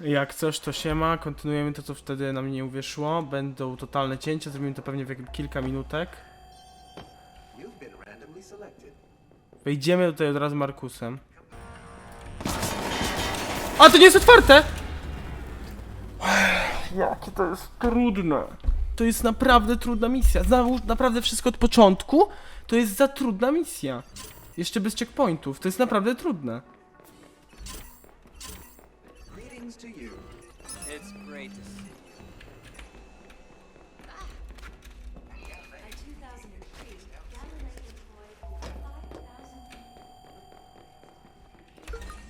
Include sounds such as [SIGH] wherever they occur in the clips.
Jak coś, to się ma. Kontynuujemy to, co wtedy nam nie uwyszło. Będą totalne cięcia. Zrobimy to pewnie w kilka minutek. Wejdziemy tutaj od razu Markusem. A to nie jest otwarte! Jakie to jest trudne. To jest naprawdę trudna misja. Załóż naprawdę wszystko od początku. To jest za trudna misja. Jeszcze bez checkpointów. To jest naprawdę trudne.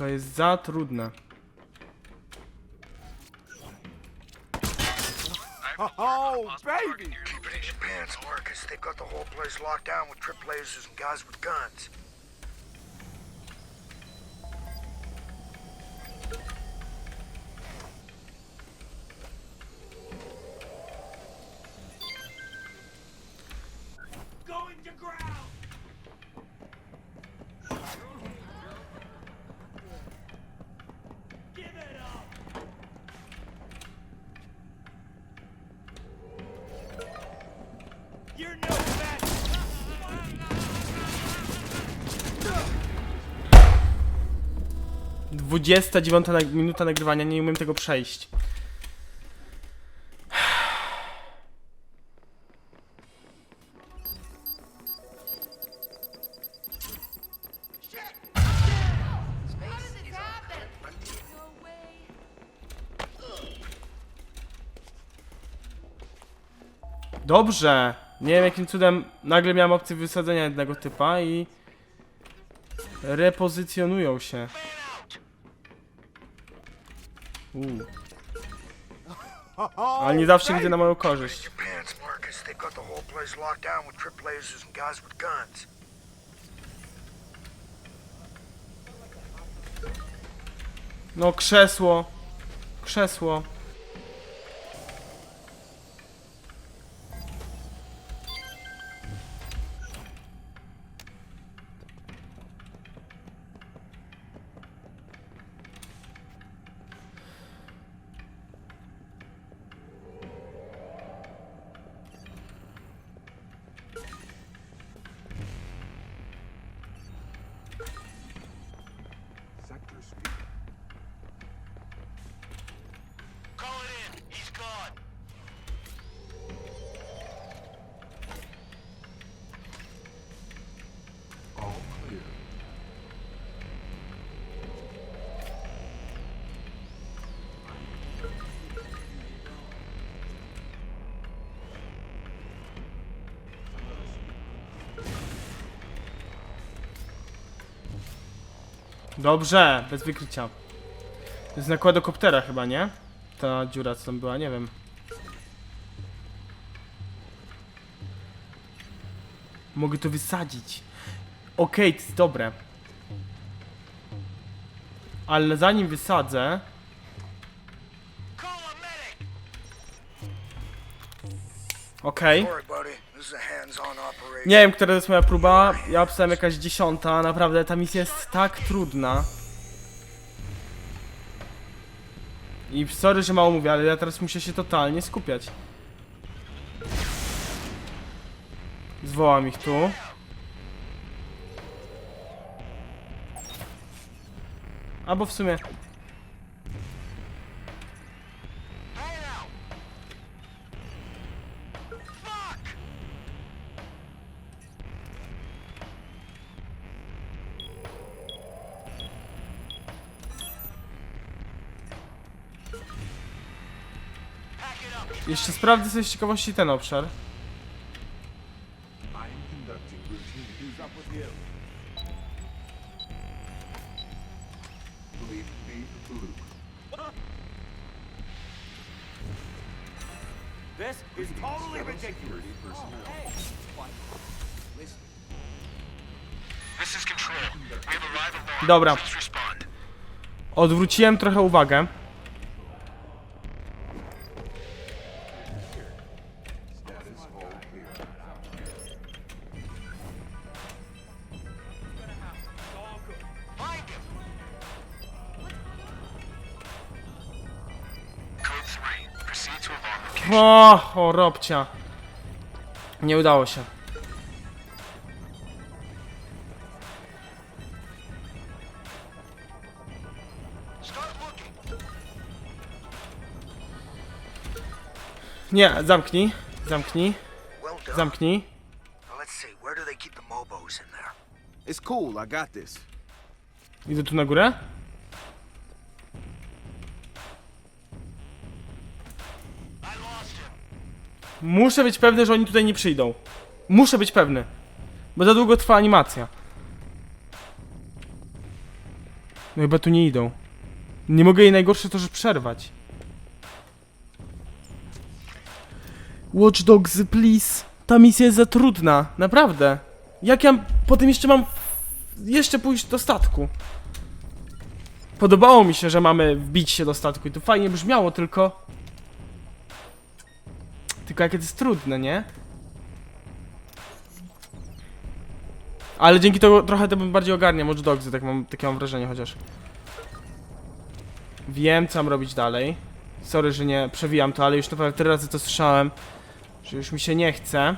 To jest za trudne. Oh, baby! Keep it in your pants, Marcus. They've got the whole place locked down with trip lasers and guys with guns. 29 nag- minuta nagrywania, nie umiem tego przejść. Dobrze. Nie wiem jakim cudem nagle miałem opcję wysadzenia jednego typa i repozycjonują się. Uuu. Ale nie zawsze widzę na moją korzyść. No krzesło. Krzesło. Dobrze, bez wykrycia. To jest nakład koptera chyba, nie? Ta dziura co tam była, nie wiem. Mogę to wysadzić. Okej, to jest dobre. Ale zanim wysadzę... Okej. Sorry, Nie wiem, która to jest moja próba. Ja pisałem jakaś dziesiąta. Naprawdę ta misja jest tak trudna. I sorry, że mało mówię, ale ja teraz muszę się totalnie skupiać. Zwołam ich tu. Albo w sumie. Jeszcze sprawdzę sobie z ciekawości ten obszar. I am conducting routine. O, o, robcia. Nie udało się. Nie, zamknij. Zamknij. Zamknij. Now let's see, where Muszę być pewny, że oni tutaj nie przyjdą. Muszę być pewny. Bo za długo trwa animacja. No chyba tu nie idą. Nie mogę jej najgorsze to, że przerwać. Watch Dogs, please. Ta misja jest za trudna. Naprawdę. Jak ja potem jeszcze mam jeszcze pójść do statku? Podobało mi się, że mamy wbić się do statku i to fajnie brzmiało, tylko... Tylko jakie to jest trudne, nie? Ale dzięki temu trochę to bym bardziej ogarniam Watch Dogsy, tak mam, takie mam wrażenie chociaż. Wiem, co mam robić dalej. Sorry, że nie przewijam to, ale już naprawdę tyle razy to słyszałem, że już mi się nie chce.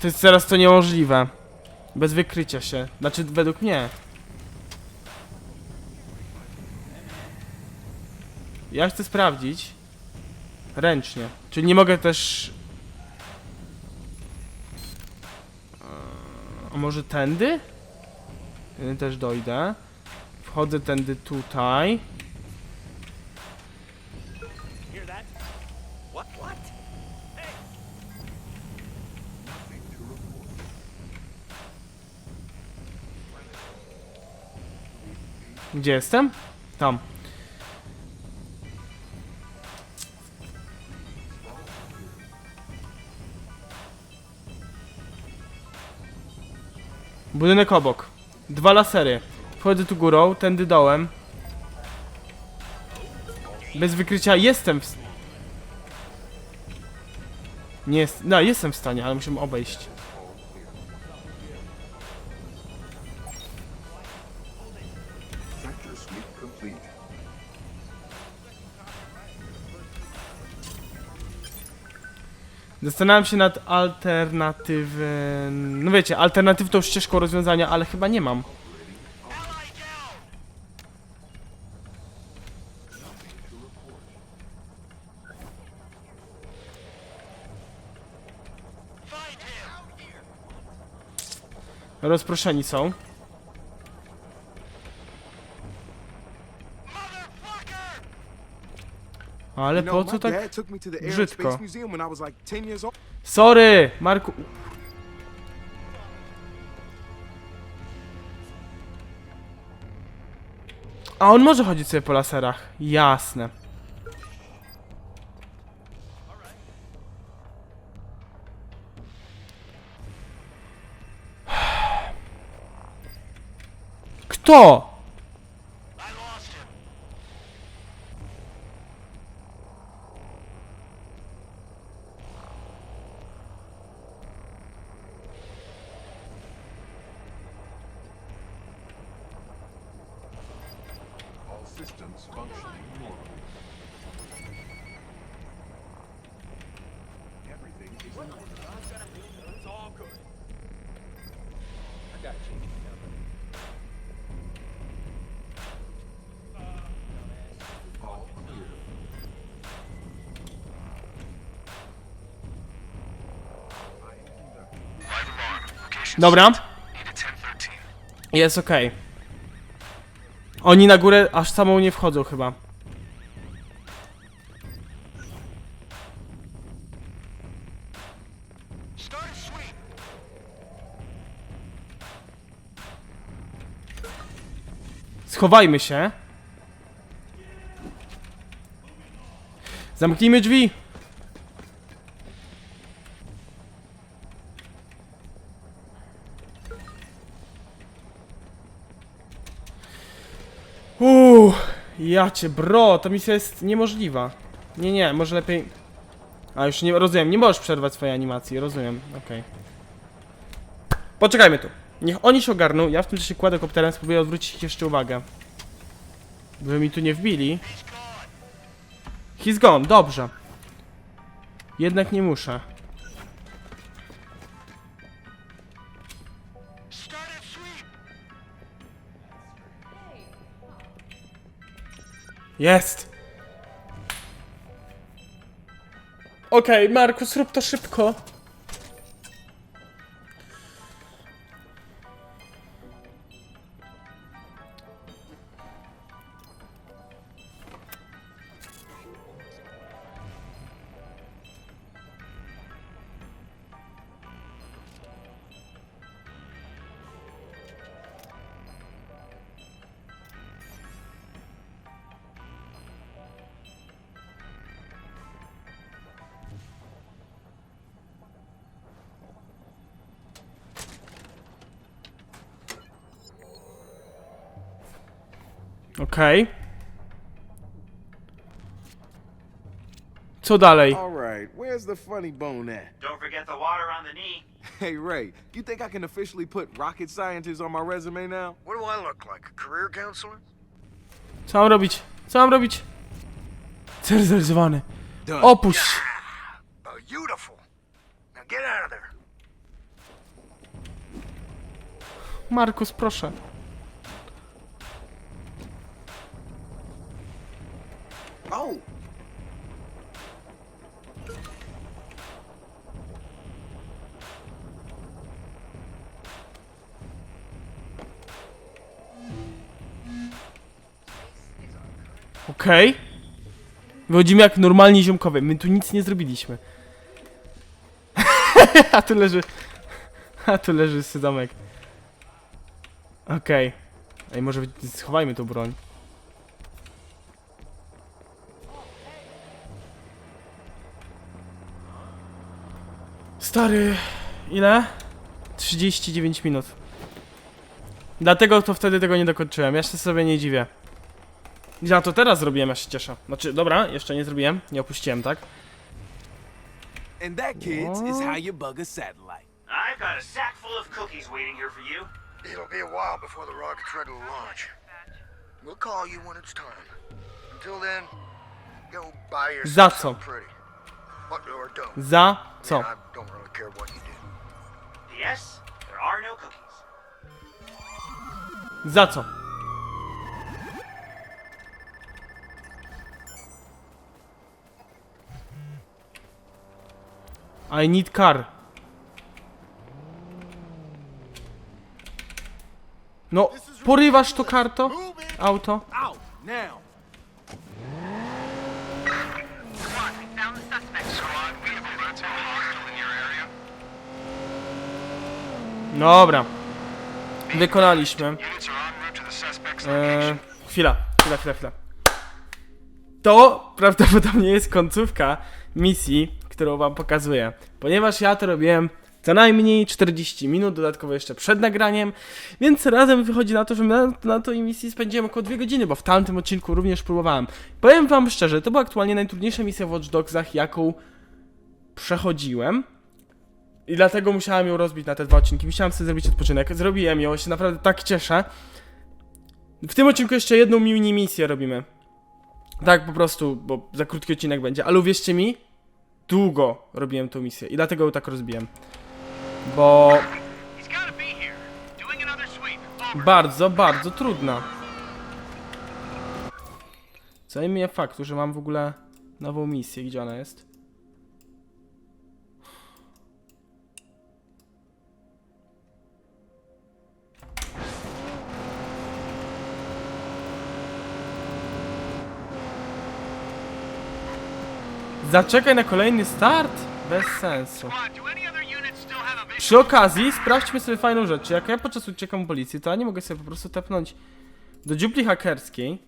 To jest teraz to niemożliwe. Bez wykrycia się. Znaczy, według mnie. Ja chcę sprawdzić. Ręcznie. Czyli nie mogę też... A może tędy? Też dojdę. Wchodzę tędy tutaj. Gdzie jestem? Tam. Budynek obok. Dwa lasery. Wchodzę tu górą, tędy dołem. Bez wykrycia jestem w... Nie jest... No, jestem w stanie, ale musimy obejść. Zastanawiam się nad alternatywem... No wiecie, alternatywną ścieżką rozwiązania, ale chyba nie mam. Rozproszeni są. Ale po co tak... brzydko? Space Museum when I was like 10 years old. Sorry, Marku. A on może chodzić sobie po laserach. Jasne. Kto? Systems functioning normally. Everything is in order. It's all good. All clear. I conducted Dobra. Jest okej. Oni na górę aż samą nie wchodzą chyba. Schowajmy się. Zamknijmy drzwi. Uuu, ja cię bro, ta misja jest niemożliwa. Nie, nie, może lepiej... A już nie, rozumiem, nie możesz przerwać swojej animacji, rozumiem, okej. Poczekajmy tu. Niech oni się ogarną, ja w tym czasie kładę kopterem, spróbuję odwrócić jeszcze uwagę. By mi tu nie wbili. He's gone, dobrze. Jednak nie muszę. Jest! Okej, Markus, rób to szybko. Okej. Co dalej? All right, where's the funny bone at? Don't forget the water on the knee. Hey, Ray, you think I can officially put rocket scientist on my resume now? What do I look like? A career counselor? Co mam robić? Co mam robić? Cel zrealizowany. Opuść! Beautiful. Now get out of there. Markus, proszę. Oh, Okej. Wychodzimy jak normalni ziomkowie. My tu nic nie zrobiliśmy. [LAUGHS] A tu leży... A tu leży sydomek. Okej. Ej, może schowajmy tą broń. Stary... Ile? 39 minut. Dlatego to wtedy tego nie dokończyłem. Ja się sobie nie dziwię. Ja to teraz zrobiłem, ja się cieszę. Znaczy, dobra, jeszcze nie zrobiłem, nie opuściłem, tak? and that, kids, is how you bug a satellite. I've got a sack full of cookies waiting here for you. It'll be a while before the rocket's ready to launch. We'll call you when it's time. Until then, go buy yourself Za co? something pretty. Za co? No. Za co? I need car. No, porywasz to karto? Auto? Dobra. Wykonaliśmy. Eee, chwila, chwila, chwila, chwila. To prawdopodobnie jest końcówka misji, którą wam pokazuję. Ponieważ ja to robiłem co najmniej 40 minut, dodatkowo jeszcze przed nagraniem, więc razem wychodzi na to, że na, na tej misji spędziłem około 2 godziny, bo w tamtym odcinku również próbowałem. Powiem wam szczerze, to była aktualnie najtrudniejsza misja w Watch Dogsach, jaką przechodziłem. I dlatego musiałem ją rozbić na te dwa odcinki. Musiałem sobie zrobić odpoczynek. Zrobiłem ją, się naprawdę tak cieszę. W tym odcinku jeszcze jedną mini misję robimy. Tak po prostu, bo za krótki odcinek będzie. Ale uwierzcie mi, długo robiłem tą misję i dlatego ją tak rozbiłem. Bo bardzo, bardzo trudna. Co nie mnie faktu, że mam w ogóle nową misję. Gdzie ona jest? Zaczekaj na kolejny start? Bez sensu. Przy okazji sprawdźmy sobie fajną rzecz. Jak ja podczas uciekam policji, to ja nie mogę sobie po prostu tepnąć do dziupli hakerskiej.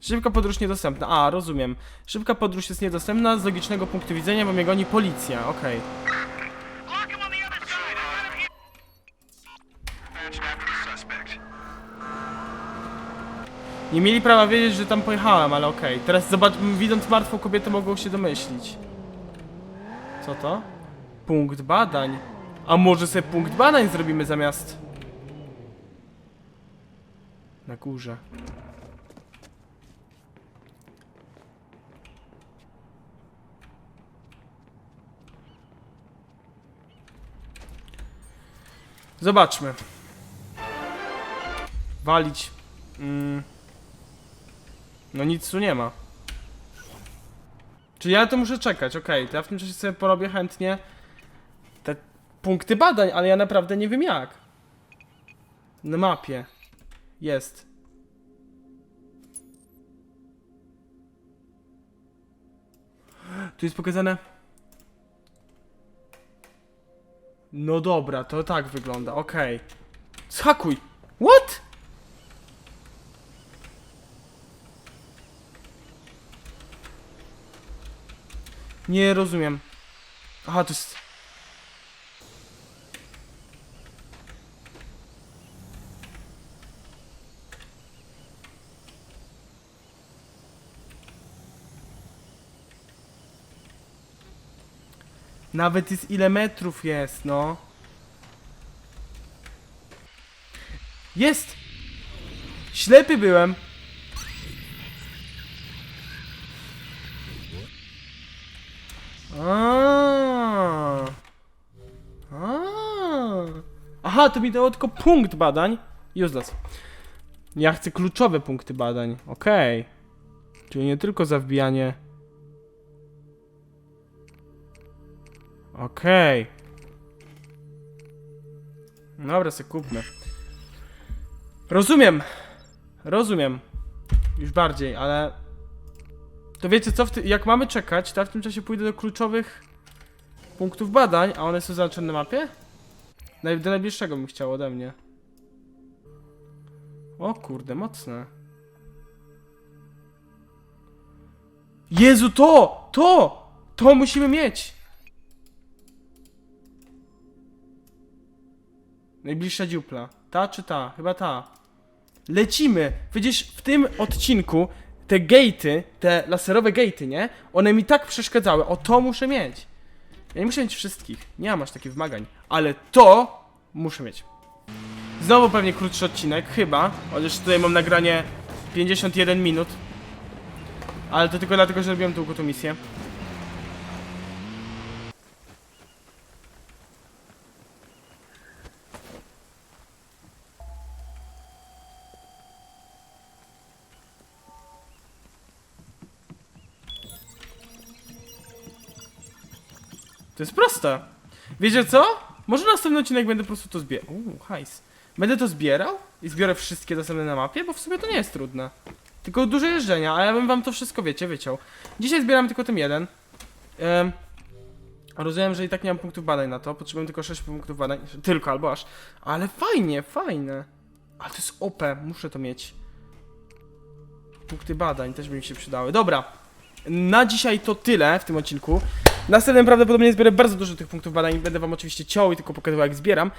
Szybka podróż niedostępna. A, rozumiem. Szybka podróż jest niedostępna z logicznego punktu widzenia, bo mnie goni policja. Okej. Block Nie mieli prawa wiedzieć, że tam pojechałem, ale okej. Teraz zobacz, widząc martwą kobietę mogą się domyślić. Co to? Punkt badań. A może sobie punkt badań zrobimy zamiast... Na górze. Zobaczmy. Walić. Mm. No nic tu nie ma. Czy ja to muszę czekać? Okej, to ja w tym czasie sobie porobię chętnie te punkty badań, ale ja naprawdę nie wiem jak. Na mapie. Jest. Tu jest pokazane. No dobra, to tak wygląda, okej. Schakuj! What? Nie rozumiem. Aha, to jest... Nawet jest ile metrów jest, no. Jest! Ślepy byłem. Aha, to mi dało tylko punkt badań. Useless. Ja chcę kluczowe punkty badań. Okej. Czyli nie tylko za wbijanie. Okej. Dobra, se kupmy. Rozumiem. Rozumiem. Już bardziej, ale... To wiecie co, jak mamy czekać, to ja w tym czasie pójdę do kluczowych punktów badań, a one są zaznaczone na mapie? Naj... Do najbliższego bym chciał ode mnie. O kurde, mocne. Jezu, to! To! To musimy mieć! Najbliższa dziupla. Ta czy ta? Chyba ta. Lecimy! Widzisz, w tym odcinku te gate'y, te laserowe gate'y, nie? One mi tak przeszkadzały. O to muszę mieć. Ja nie muszę mieć wszystkich. Nie mam aż takich wymagań. Ale to muszę mieć. Znowu pewnie krótszy odcinek, chyba. Chociaż tutaj mam nagranie 51 minut. Ale to tylko dlatego, że robiłem długo tą misję. To jest proste. Wiecie co? Może następny odcinek będę po prostu to zbierał. Uuu, hajs. Będę to zbierał i zbiorę wszystkie dostępne na mapie, bo w sumie to nie jest trudne. Tylko duże jeżdżenia, a ja bym wam to wszystko, wiecie, wyciął. Dzisiaj zbieram tylko tym jeden. Rozumiem, że i tak nie mam punktów badań na to. Potrzebuję tylko 6 punktów badań. [LAUGHS] Tylko, albo aż. Ale fajnie, fajne. Ale to jest OP, muszę to mieć. Punkty badań też by mi się przydały. Dobra. Na dzisiaj to tyle w tym odcinku. Następnym prawdopodobnie zbiorę bardzo dużo tych punktów badań. Będę wam oczywiście ciął i tylko pokazywał jak zbieram.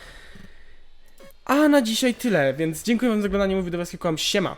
A na dzisiaj tyle, więc dziękuję wam za oglądanie. Mówię do was, kłam siema.